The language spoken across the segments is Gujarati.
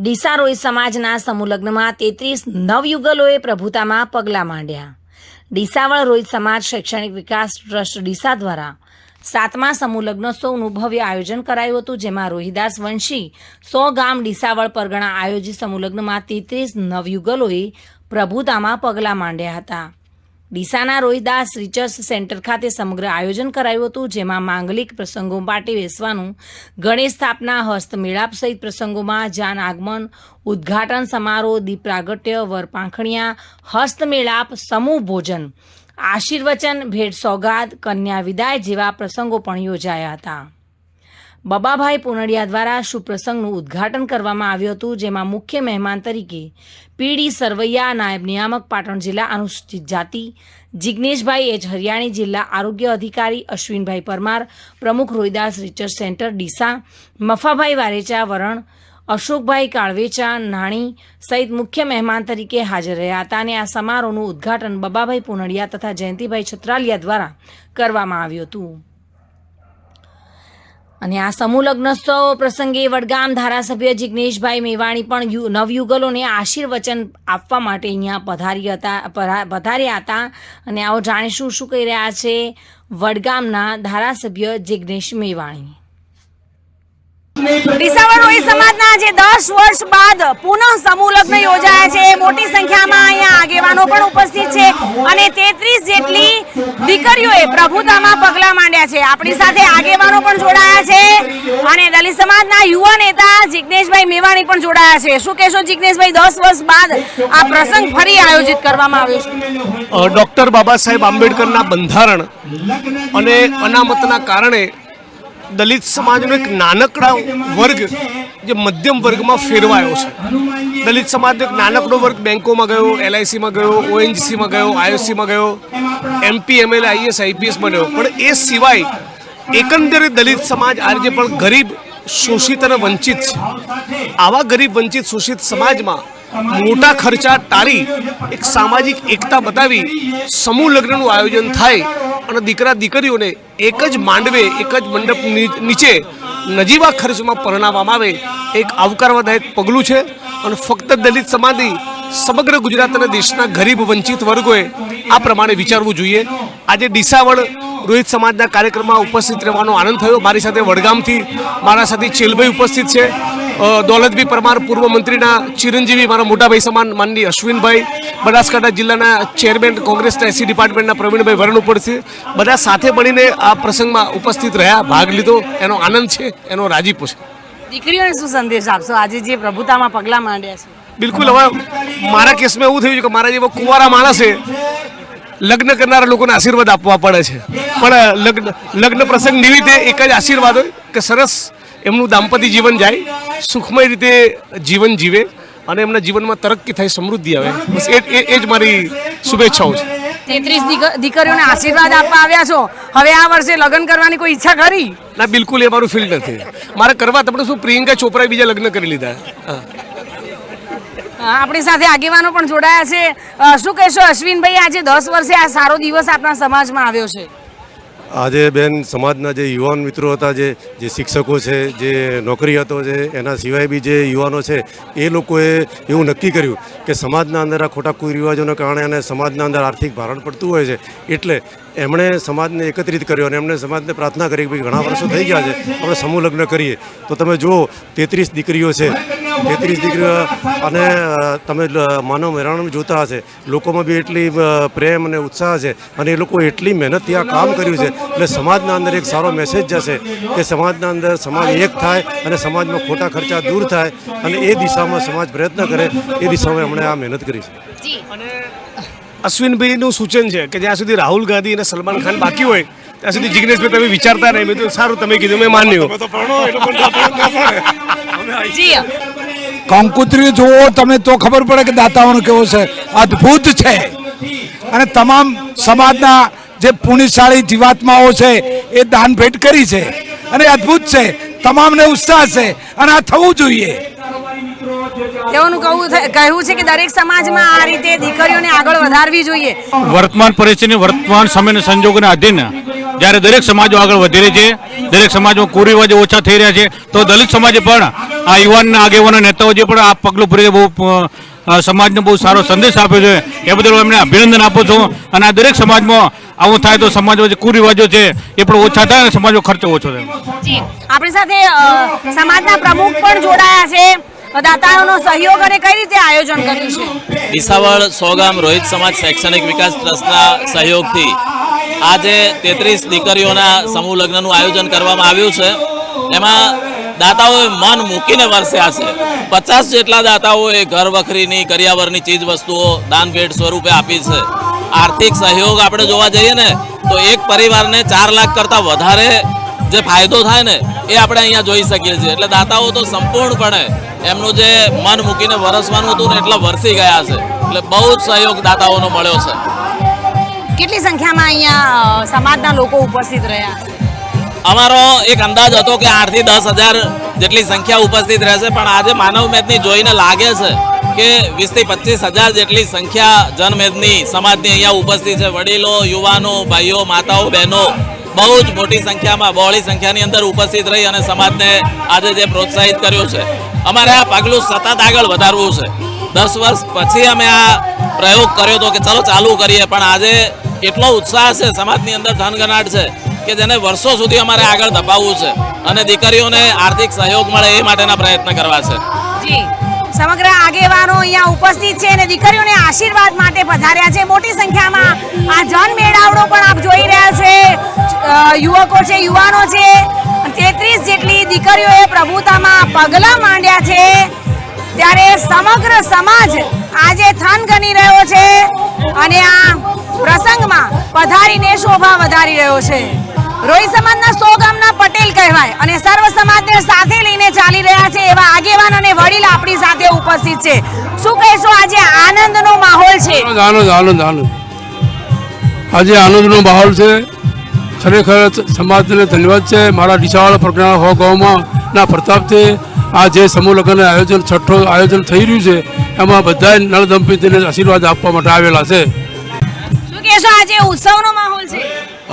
ડીસા રોય સમાજના સમૂહલગ્નમાં તેત્રીસ નવયુગલોએ પ્રભુતામાં પગલાં માંડ્યા. ડીસાવળ રોહિત સમાજ શૈક્ષણિક વિકાસ ટ્રસ્ટ ડીસા દ્વારા સાતમા સમૂહલગ્નોત્સવનું ભવ્ય આયોજન કરાયું હતું, જેમાં રોહિદાસ વંશી, સો ગામ ડીસાવળ પરગણા આયોજિત સમૂહલગ્નમાં તેત્રીસ નવયુગલોએ પ્રભુતામાં પગલાં માંડ્યા હતા. ડીસાના રોહિદાસ રિસર્ચ સેન્ટર ખાતે સમગ્ર આયોજન કરાયું હતું, જેમાં માંગલિક પ્રસંગો માટે બેસવાનું ગણેશ સ્થાપના, હસ્તમેળાપ સહિત પ્રસંગોમાં જાન આગમન, ઉદ્ઘાટન સમારોહ, દીપ પ્રાગટ્ય, વર પાંખણિયા, હસ્તમેળાપ, સમૂહ ભોજન, આશીર્વચન, ભેટ સોગાદ, કન્યા વિદાય જેવા પ્રસંગો પણ યોજાયા હતા. બબાભાઈ પુનડિયા દ્વારા શુભપ્રસંગનું ઉદ્ઘાટન કરવામાં આવ્યું હતું, જેમાં મુખ્ય મહેમાન તરીકે પીડી સરવૈયા, નાયબ નિયામક, પાટણ જિલ્લા અનુસૂચિત જાતિ જિજ્ઞેશભાઈ એચ હરિયાણી જિલ્લા આરોગ્ય અધિકારી, અશ્વિનભાઈ પરમાર, પ્રમુખ રોહિદાસ રિસર્ચ સેન્ટર, ડીસા, મફાભાઈ વારેચા, વરણ, અશોકભાઈ કાળવેચા, નાણી સહિત મુખ્ય મહેમાન તરીકે હાજર રહ્યા હતા અને આ સમારોહનું ઉદ્ઘાટન બબાભાઈ પુનડિયા તથા જયંતિભાઈ છત્રાલિયા દ્વારા કરવામાં આવ્યું હતું. અને આ સમૂહ લગ્નોત્સવ પ્રસંગે વડગામ ધારાસભ્ય જિગ્નેશભાઈ મેવાણી પણ નવયુગલોને આશીર્વચન આપવા માટે અહીંયા પધારી હતા, પધા- પધાર્યા હતા. અને આવો જાણીશું શું કહી રહ્યા છે વડગામના ધારાસભ્ય જિગ્નેશ મેવાણી. ડીસાવળ રોહી સમાજના આજે દસ વર્ષ બાદ પુનઃ સમૂહ યોજાયા છે. મોટી સંખ્યામાં અહીંયા આગેવાનો પણ ઉપસ્થિત છે અને તેત્રીસ જેટલી દીકરીઓએ પ્રભુતામાં પગલાં માંડ્યા છે. આપણી સાથે આગેવાનો પણ જોડાયા છે અને દલિત સમાજના યુવા નેતા જિગ્નેશભાઈ મેવાણી પણ જોડાયા છે. શું કહેશો જિગ્નેશભાઈ, દસ વર્ષ બાદ આ પ્રસંગ ફરી આયોજિત કરવામાં આવ્યો છે? ડૉક્ટર બાબા સાહેબ આંબેડકરના બંધારણ અને અનામતના કારણે દલિત સમાજનો એક નાનકડા વર્ગ જે મધ્યમ વર્ગમાં ફેરવાયો છે. દલિત સમાજનો એક નાનકડો વર્ગ બેંકોમાં ગયો, એલઆઈસીમાં ગયો, ઓએનજીસીમાં ગયો, આઈઓસીમાં ગયો, એમપી, એમએલએ આઈએસ આઈપીએસ બન્યો. પણ એ સિવાય એકંદરે દલિત સમાજ આજે પણ ગરીબ, શોષિત અને વંચિત છે. આવા ગરીબ, વંચિત, શોષિત સમાજમાં મોટા ખર્ચા ટાળી એક સામાજિક એકતા બતાવી સમૂહ લગ્નનું આયોજન થાય અને દીકરા દીકરીઓને એક જ માંડવે, એક જ મંડપ નીચે નજીવા ખર્ચમાં પરણાવવામાં આવે. એક આવકારવાદાયક પગલું છે અને ફક્ત દલિત સમાધિ સમગ્ર ગુજરાત અને દેશના ગરીબ વંચિત વર્ગોએ આ પ્રમાણે વિચારવું જોઈએ. આજે ડીસાવળ રોહિત સમાજના કાર્યક્રમમાં ઉપસ્થિત રહેવાનો આનંદ થયો. મારી સાથે વડગામથી મારા સાથે ચેલભાઈ ઉપસ્થિત છે. અ, પરમાર પૂર્વ મંત્રીના ચિરંજીવી મારા મોટાભાઈ સમાન માનની અશ્વિનભાઈ બનાસકાંઠા જિલ્લાના ચેરમેન કોંગ્રેસના એસી ડિપાર્ટમેન્ટના પ્રવીણભાઈ વરણ ઉપરથી બધા સાથે મળીને આ પ્રસંગમાં ઉપસ્થિત રહ્યા ભાગ લીધો. એનો આનંદ છે એનો રાજીપો છે. દીકરીઓને શું સંદેશ આપશો? આજે જે પ્રભુતામાં પગલાં માંડ્યા છે. બિલકુલ હવે મારા કેસમાં એવું થયું છે કે મારા જેવા કુંવારા માણસે લગ્ન કરનારા લોકોને આશીર્વાદ આપવા પડે છે. પણ લગ્ન લગ્ન પ્રસંગ નિમિત્તે એક જ આશીર્વાદ હોય કે સરસ એમનું દાંપત્ય જીવન જાય સુખમય રીતે જીવન જીવે અને એમના જીવનમાં તરક્કી થાય સમૃદ્ધિ આવે. બસ એ એ- જ મારી શુભેચ્છાઓ છે. તેત્રીસ દીકરીઓને આશીર્વાદ આપવા આવ્યા છો. હવે આ વર્ષે લગ્ન કરવાની કોઈ ઈચ્છા ખરી? ના બિલકુલ એ મારું ફિલ્ડ નથી. મારે કરવા તમને શું પ્રિયંકા ચોપરાએ બીજા લગ્ન કરી લીધા. આપણી સાથે આગેવાનો પણ જોડાયા છે. શું કહેશો અશ્વિનભાઈ આજે દસ વર્ષે આ સારો દિવસ આપણા સમાજમાં આવ્યો છે? આજે બેન સમાજના જે યુવાન મિત્રો હતા, જે જે શિક્ષકો છે, જે નોકરીયાતો છે, એના સિવાય બી જે યુવાનો છે, એ લોકોએ એવું નક્કી કર્યું કે સમાજના અંદર આ ખોટા કુરિવાજોને કારણે અને સમાજના અંદર આર્થિક ભારણ પડતું હોય છે. એટલે એમણે સમાજને એકત્રિત કર્યો અને એમણે સમાજને પ્રાર્થના કરી કે ઘણા વર્ષો થઈ ગયા છે, આપણે સમૂહ લગ્ન કરીએ. તો તમે જુઓ, તેત્રીસ દીકરીઓ છે. તેત્રીસ દીકરીઓ અને તમે માનવ મહેરાણ જોતા હશે. લોકોમાં બી એટલી પ્રેમ અને ઉત્સાહ છે. અને એ લોકો એટલી મહેનતથી આ કામ કર્યું છે. એટલે સમાજના અંદર એક સારો મેસેજ જશે કે સમાજના અંદર સમાજ એક થાય અને સમાજમાં ખોટા ખર્ચા દૂર થાય અને એ દિશામાં સમાજ પ્રયત્ન કરે એ દિશામાં એમણે આ મહેનત કરી છે. અશ્વિનભાઈનું સૂચન છે કે જ્યાં સુધી રાહુલ ગાંધી અને સલમાન ખાન બાકી હોય ત્યાં સુધી જિગ્નેશભાઈ તમે વિચારતા નહીં. મેં તો સારું તમે કીધું મેં માન્યું. જી. કંકુત્રી જુઓ, તમે તો ખબર પડે કે દાતાઓનો કેવો છે. અદ્ભુત છે. અને તમામ સમાજના જે પુણ્યશાળી જીવાત્માઓ છે, એ દાન ભેટ કરી છે. અને અદ્ભુત છે. તમામને ઉત્સાહ છે. અને આ થવું જોઈએ. તેઓનું કહું કહેવું છે કે દરેક સમાજમાં આ રીતે દીકરીઓને આગળ વધારવી જોઈએ. વર્તમાન પરિસ્થિતિ વર્તમાન સમયના સંજોગોને આધીન જ્યારે દરેક સમાજો આગળ વધી રહી છે દરેક સમાજમાં કુરિવાજો ઓછા થઈ રહ્યા છે તો દલિત સમાજે પણ આ યુવાનના આગેવાનો નેતાઓ જે પણ આ પગલું ભરી બહુ સમાજને બહુ સારો સંદેશ આપ્યો છે એ બદલ હું એમને અભિનંદન આપું છું. અને આ દરેક સમાજમાં આવું થાય તો સમાજમાં જે કુરિવાજો છે એ પણ ઓછા થાય અને સમાજનો ખર્ચો ઓછો થાય. આપણી સાથે સમાજના પ્રમુખ પણ જોડાયા છે. દાતાઓનો સહયોગ અને કઈ રીતે આયોજન કર્યું છે? ડીસાવળ સોગામ રોહિત સમાજ શૈક્ષણિક વિકાસ ટ્રસ્ટના સહયોગથી આજે તેત્રીસ દીકરીઓના સમૂહ લગ્નનું આયોજન કરવામાં આવ્યું છે. એમાં દાતાઓએ મન મૂકીને વરસ્યા છે. પચાસ જેટલા દાતાઓએ ઘર વખરીની, કરિયાવરની ચીજ વસ્તુઓ દાન ભેટ સ્વરૂપે આપી છે. આર્થિક સહયોગ આપણે જોવા જઈએ ને, તો એક પરિવારને ચાર લાખ કરતાં વધારે જે ફાયદો થાય ને એ આપણે અહીંયા જોઈ શકીએ છીએ. એટલે દાતાઓ તો સંપૂર્ણપણે એમનું જે મન મૂકીને વરસવાનું હતું ને એટલા વરસી ગયા છે. એટલે બહુ જ સહયોગ દાતાઓનો મળ્યો છે. કેટલી સંખ્યામાં અહીંયા સમાજના લોકો ઉપસ્થિત રહ્યા? અમારો એક અંદાજ હતો કે આઠથી દસ હજાર જેટલી સંખ્યા ઉપસ્થિત રહેશે પણ આજે માનવ મેદની જોઈને લાગે છે કે વીસથી પચીસ હજાર જેટલી સંખ્યા જનમેદની સમાજની અહીંયા ઉપસ્થિત છે. વડીલો યુવાનો ભાઈઓ માતાઓ બહેનો બહુ જ મોટી સંખ્યામાં, બહોળી સંખ્યાની અંદર ઉપસ્થિત રહી અને સમાજને આજે જે પ્રોત્સાહિત કર્યો છે. અમારે આ પગલું સતત આગળ વધારવું છે. દસ વર્ષ પછી અમે આ પ્રયોગ કર્યો હતો કે ચલો ચાલુ કરીએ, પણ આજે એટલો ઉત્સાહ છે સમાજની અંદર ધનગનાટ છે કે જેને વર્ષો સુધી અમારે આગળ ધપાવવું છે અને દીકરીઓને આર્થિક સહયોગ મળે એ માટેના પ્રયત્ન કરવા છે. જી. સમગ્ર આગેવાનો અહીંયા ઉપસ્થિત છે અને દીકરીઓને આશીર્વાદ માટે પધાર્યા છે. મોટી સંખ્યામાં આ જન મેળાવડો પણ આપ જોઈ રહ્યા છે. યુવકો છે, યુવાનો છે. તેત્રીસ જેટલી દીકરીઓએ પ્રભુતામાં પગલાં માંડ્યા છે. ત્યારે સમગ્ર સમાજ આજે થન ગણી રહ્યો છે અને આ પ્રસંગમાં પધારીને શોભા વધારી રહ્યો છે. રોહિત સમાજના સો ગામના પટેલ કહેવાય અને સર્વ સમાજને સાથે લઈને ચાલી રહ્યા છે એવા આગેવાન અને વડીલ આપણી સાથે ઉપસ્થિત છે. શું કહેશો આજે આનંદનો માહોલ છે? આનંદ આનંદ આનંદ આજે આનંદનો માહોલ છે. ખરેખર સમાજને ધન્યવાદ છે. મારા ડીસાવાળા પ્રજ્ઞા હો ગામમાં ના પ્રતાપથી આ જે સમૂહ લગ્ન આયોજન છઠ્ઠો આયોજન થઈ રહ્યું છે એમાં બધા નળ દંપતીને આશીર્વાદ આપવા માટે આવેલા છે. શું કહેશો આજે ઉત્સવનો માહોલ છે?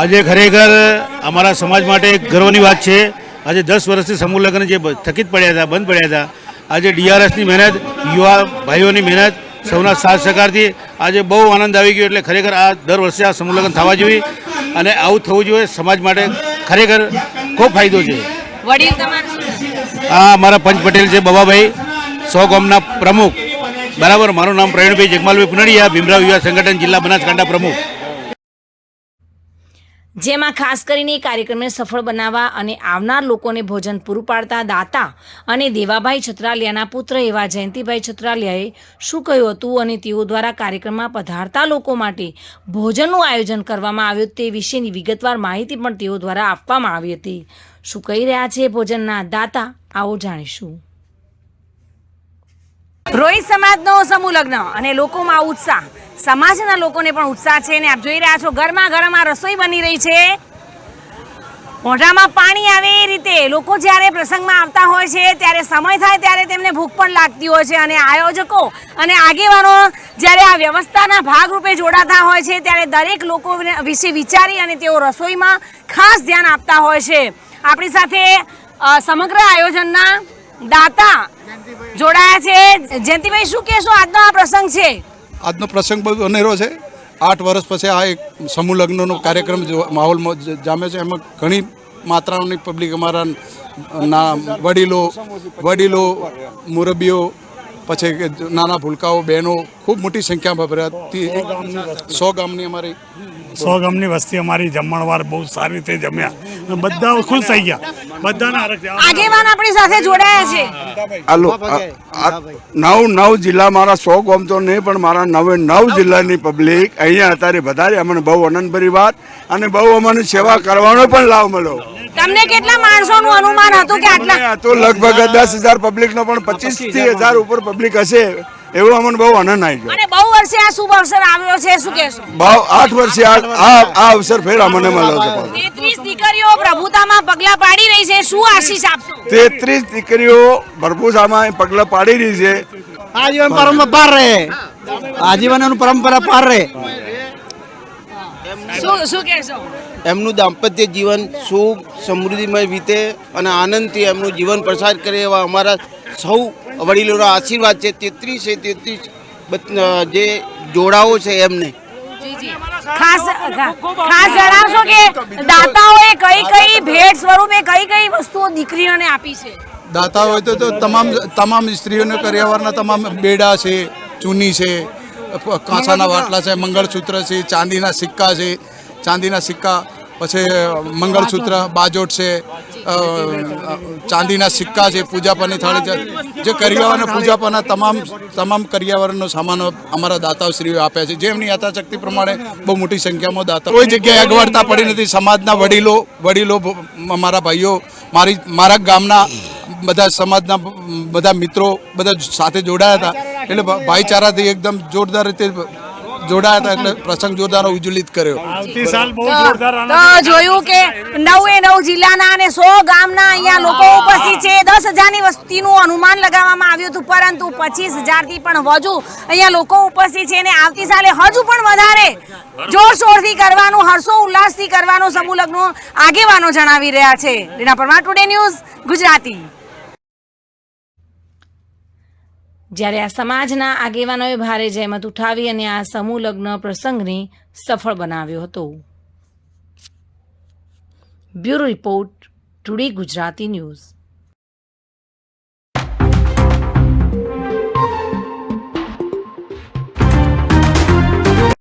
આજે ખરેખર અમારા સમાજ માટે ગર્વની વાત છે. આજે દસ વર્ષથી સમૂહ લગ્ન જે થકિત પડ્યા હતા બંધ પડ્યા હતા. આજે ડીઆરએસની મહેનત યુવા ભાઈઓની મહેનત સૌના સાથ સહકારથી આજે બહુ આનંદ આવી ગયો એટલે ખરેખર આ દર વર્ષે આ સમૂહ લગ્ન થવા જોઈએ અને આવું થવું જોઈએ સમાજ માટે ખરેખર ખૂબ ફાયદો છે? આ અમારા પંચ પટેલ છે બબાભાઈ સો ગામના પ્રમુખ. બરાબર મારું નામ પ્રવીણભાઈ જગમાલભાઈ પુનડિયા ભીમરાવ યુવા સંગઠન જિલ્લા બનાસકાંઠા પ્રમુખ. જેમાં ખાસ કરીને કાર્યક્રમને સફળ બનાવવા અને આવનાર લોકોને ભોજન પૂરું પાડતા દાતા અને દેવાભાઈ છત્રાલિયાના પુત્ર એવા જયંતિભાઈ છત્રાલિયાએ શું કહ્યું હતું અને તેઓ દ્વારા કાર્યક્રમમાં પધારતા લોકો માટે ભોજનનું આયોજન કરવામાં આવ્યું તે વિશેની વિગતવાર માહિતી પણ તેઓ દ્વારા આપવામાં આવી હતી. શું કહી રહ્યા છે ભોજનના દાતા? આવો જાણીશું. રોહિત સમાજનો સમૂહ લગ્ન અને લોકોમાં ઉત્સાહ. સમાજના લોકોને પણ ઉત્સાહ છે ને આપ જોઈ રહ્યા છો ગરમા ગરમ આ રસોઈ બની રહી છે. મોઢામાં પાણી આવે એ રીતે લોકો જ્યારે પ્રસંગમાં આવતા હોય છે, ત્યારે સમય થાય ત્યારે તેમને ભૂખ પણ લાગતી હોય છે. અને આયોજકો અને આગેવાનો જ્યારે આ વ્યવસ્થાના ભાગરૂપે જોડાતા હોય છે, ત્યારે દરેક લોકો વિશે વિચારી અને તેઓ રસોઈમાં ખાસ ધ્યાન આપતા હોય છે. આપણી સાથે સમગ્ર આયોજનના દાતા જોડાયા છે. જયંતિભાઈ, શું કહેશો? આજનો આ પ્રસંગ છે. આજનો પ્રસંગ બહુ અનેરો છે. આઠ વર્ષ પછી આ એક સમૂહ લગ્નનો કાર્યક્રમ જો માહોલમાં જામે છે. એમાં ઘણી માત્રાની પબ્લિક અમારા ના વડીલો વડીલો, મુરબીઓ પછી કે નાના ભૂલકાઓ બહેનો ખૂબ મોટી સંખ્યામાં ભરાતી. સો ગામની અમારી સો ગામની વસ્તી અમારી જમણવાર બહુ સારી રીતે જમ્યા. બધા ખુશ થઈ ગયા. બધાના આગેવાન આપણી સાથે જોડાયા છે. હાલો નવ નવ જિલ્લા મારા સો ગામ તો નહીં પણ મારા નવે નવ જિલ્લાની પબ્લિક અહીંયા અત્યારે વધારે અમને બહુ આનંદભરી વાત અને બહુ અમને સેવા કરવાનો પણ લાભ મળ્યો. તમને કેટલા માણસોનું અનુમાન હતું કે આટલા તો લગભગ દસ હજાર પબ્લિકનો પણ પચીસથી હજાર ઉપર પબ્લિક હશે એવો અમને બહુ આનંદ આવી ગયો. અને બહુ વર્ષે આ શુભ અવસર આવ્યો છે શું કહેશો? બહુ આઠ વર્ષે આ આ અવસર ફેર અમને મળ્યો છે પાછો. તેત્રીસ દીકરીઓ પ્રભુતામાં પગલા પાડી રહી છે શું આશીષ આપશો? તેત્રીસ દીકરીઓ પ્રભુતામાં પગલાં પાડી રહી છે. આજીવન પરંપરા પાર રહે. આજીવન એનું પરંપરા પાર રહે. શું શું કહેશો? એમનું દાંપત્ય જીવન સુખ સમૃદ્ધિમય વીતે અને આનંદથી એમનું જીવન પસાર કરે એવા અમારા સૌ વડીલોના આશીર્વાદ છે. તેત્રીસે તેત્રીસ જે જોડાઓ છે એમને. ખાસ ખાસ જણાવશો કે દાતાઓએ કઈ કઈ ભેટ સ્વરૂપે કઈ કઈ વસ્તુઓ દીકરીઓને આપી છે? દાતા હોય તો તો તમામ તમામ સ્ત્રીઓને કરિયાવરના તમામ બેડા છે ચૂની છે કાંસાના વાટલા છે મંગળસૂત્ર છે ચાંદીના સિક્કા છે ચાંદીના સિક્કા પછી મંગળસૂત્ર બાજોટ છે ચાંદીના સિક્કા છે પૂજાપાની થાળી છે જે કરિયાવર પૂજાપાના તમામ તમામ કરિયાવરનો સામાન અમારા દાતાશ્રીઓ આપ્યા છે. જે એમની યથાશક્તિ પ્રમાણે બહુ મોટી સંખ્યામાં દાતા કોઈ જગ્યાએ અગવડતા પડી નથી. સમાજના વડીલો વડીલો મારા ભાઈઓ મારી મારા ગામના બધા સમાજના બધા મિત્રો બધા સાથે જોડાયા હતા. એટલે ભાઈચારાથી એકદમ જોરદાર રીતે જોડાયા હતા એટલે પ્રસંગ જોરદાર ઉજ્જવલિત કર્યો. આવતી સાલ બહુ તો જોરદાર તો જોયું કે નવે નવ જિલ્લાના અને સો ગામના અહીંયા લોકો ઉપસ્થિત છે. દસ હજારની વસ્તીનું અનુમાન લગાવવામાં આવ્યું હતું પરંતુ પચીસ હજારથી પણ વધુ અહીંયા લોકો ઉપસ્થિત છે અને આવતી સાલે હજુ પણ વધારે જોરશોરથી કરવાનું હર્ષો ઉલ્લાસથી કરવાનું સમૂહ લગ્નો આગેવાનો જણાવી રહ્યા છે. Reena Parmar today news Gujarati. જ્યારે આ સમાજના આગેવાનોએ ભારે જહેમત ઉઠાવી અને આ સમૂહ લગ્ન પ્રસંગને સફળ બનાવ્યો હતો. Bureau report, today Gujarati news.